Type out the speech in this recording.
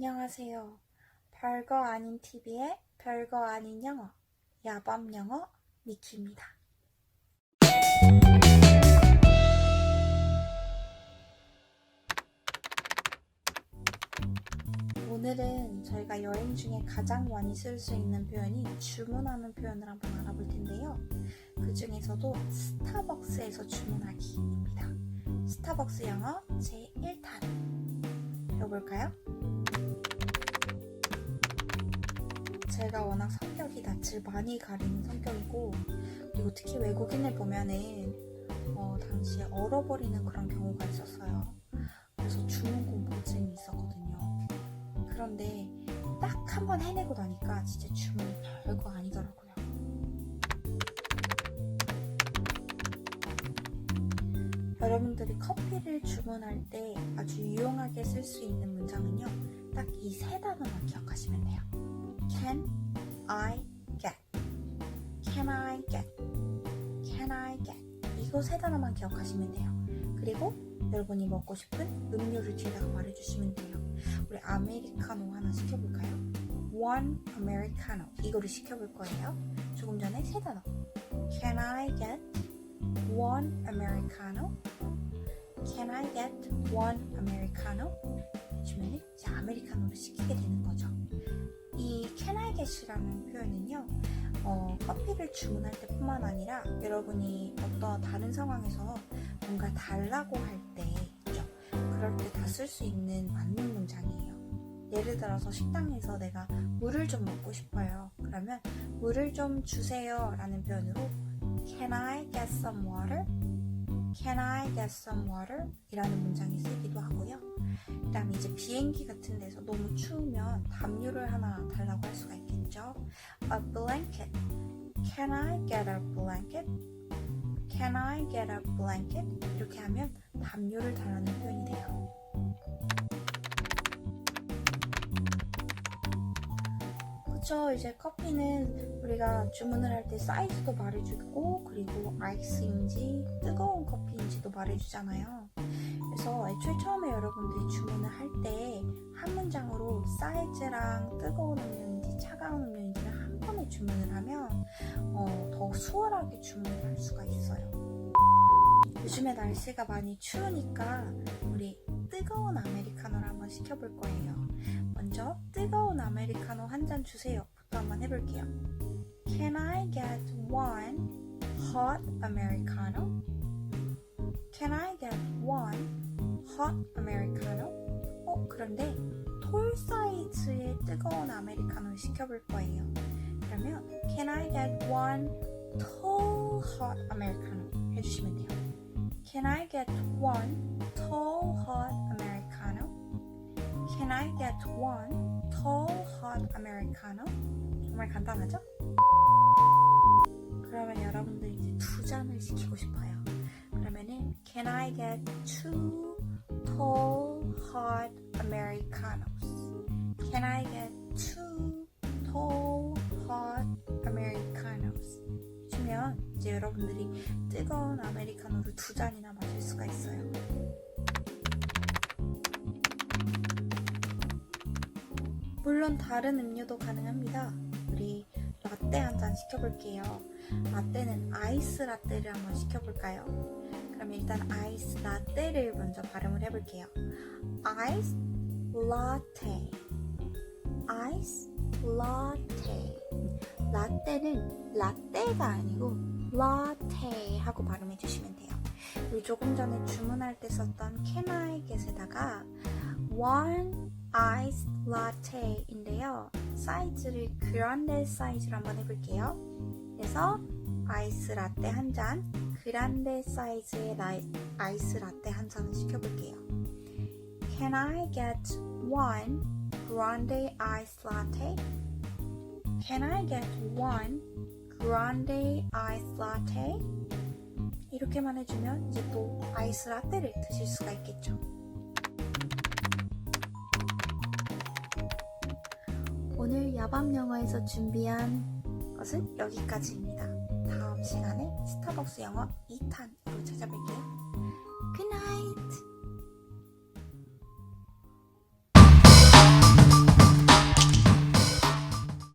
안녕하세요. 별거 아닌 TV의 별거 아닌 영어, 야밤 영어 미키입니다. 오늘은 저희가 여행 중에 가장 많이 쓸 수 있는 표현이 주문하는 표현을 한번 알아볼 텐데요. 그 중에서도 스타벅스에서 주문하기입니다. 스타벅스 영어 제1탄. 배워볼까요? 제가 워낙 성격이 낯을 많이 가리는 성격이고 그리고 특히 외국인을 보면은 어, 당시에 얼어버리는 그런 경우가 있었어요. 그래서 주문 공포증이 있었거든요. 그런데 딱 한 번 해내고 나니까 진짜 주문이 별거 아니더라고요. 여러분들이 커피를 주문할 때 아주 유용하게 쓸 수 있는 문장은요. 딱 이 세 단어만 기억하시면 돼요. Can I get? Can I get? Can I get? 이거 세 단어만 기억하시면 돼요. 그리고 여러분이 먹고 싶은 음료를 뒤에다가 말해주시면 돼요. 우리 아메리카노 하나 시켜볼까요? One Americano 이거를 시켜볼 거예요. 조금 전에 세 단어. Can I get one Americano? Can I get one Americano? 주면은 이제 아메리카노를 시키게 되는 거죠. 이 can I get이라는 표현은요, 어, 커피를 주문할 때뿐만 아니라 여러분이 어떤 다른 상황에서 뭔가 달라고 할 때, 있죠? 그럴 때 다 쓸 수 있는 맞는 문장이에요. 예를 들어서 식당에서 내가 물을 좀 먹고 싶어요. 그러면 물을 좀 주세요 라는 표현으로 Can I get some water? Can I get some water? 이라는 문장이 쓰기도 하고요. 그 다음에 이제 비행기 같은 데서 너무 추우면 담요를 하나 달라고 할 수가 있겠죠. A blanket. Can I get a blanket? Can I get a blanket? 이렇게 하면 담요를 달라는 표현이 돼요. 그쵸? 이제 커피는 우리가 주문을 할 때 사이즈도 말해주고 그리고 아이스인지 뜨거운 커피인지도 말해주잖아요. 그래서 애초에 처음에 여러분들이 주문을 할 때 한 문장으로 사이즈랑 뜨거운 음료인지 차가운 음료인지를 한 번에 주문을 하면 어, 더 수월하게 주문을 할 수가 있어요. 요즘에 날씨가 많이 추우니까 우리 뜨거운 아메리카노를 한번 시켜볼 거예요 먼저 뜨거운 아메리카노 한 잔 주세요. 부터 한번 해볼게요. Can I get one hot americano? Can I get one hot americano? 어, 그런데 톨 사이즈의 뜨거운 아메리카노를 시켜볼 거예요. 그러면 Can I get one tall hot americano? 해주시면 돼요. Can I get one tall hot americano? Can I get one tall hot americano? 정말 간단하죠? 그러면 여러분들 이제 두 잔을 시키고 싶어요. 그러면은 Can I get two tall hot americanos? Can I get two tall hot americanos? 주면 이제 여러분들이 뜨거운 아메리카노를 두 잔이나 마실 수가 있어요. 물론 다른 음료도 가능합니다. 우리 라떼 한 잔 시켜볼게요. 라떼는 아이스 라떼를 한번 시켜볼까요? 그럼 일단 아이스 라떼를 먼저 발음을 해볼게요. 아이스 라떼 아이스 라떼 라떼는 라떼가 아니고 라떼 하고 발음해 주시면 돼요. 우리 조금 전에 주문할 때 썼던 can I get에다가 one ice latte인데요. 사이즈를 그란데 사이즈로 한번 해볼게요. 그래서 아이스 라떼 한 잔, 그란데 사이즈의 라이, 아이스 라떼 한 잔을 시켜볼게요. Can I get one grande ice latte? Can I get one grande ice latte? 이렇게만 해주면 이제 또 아이스 라떼를 드실 수가 있겠죠. 야밤 영어에서 준비한 것은 여기까지입니다. 다음 시간에 스타벅스 영어 2탄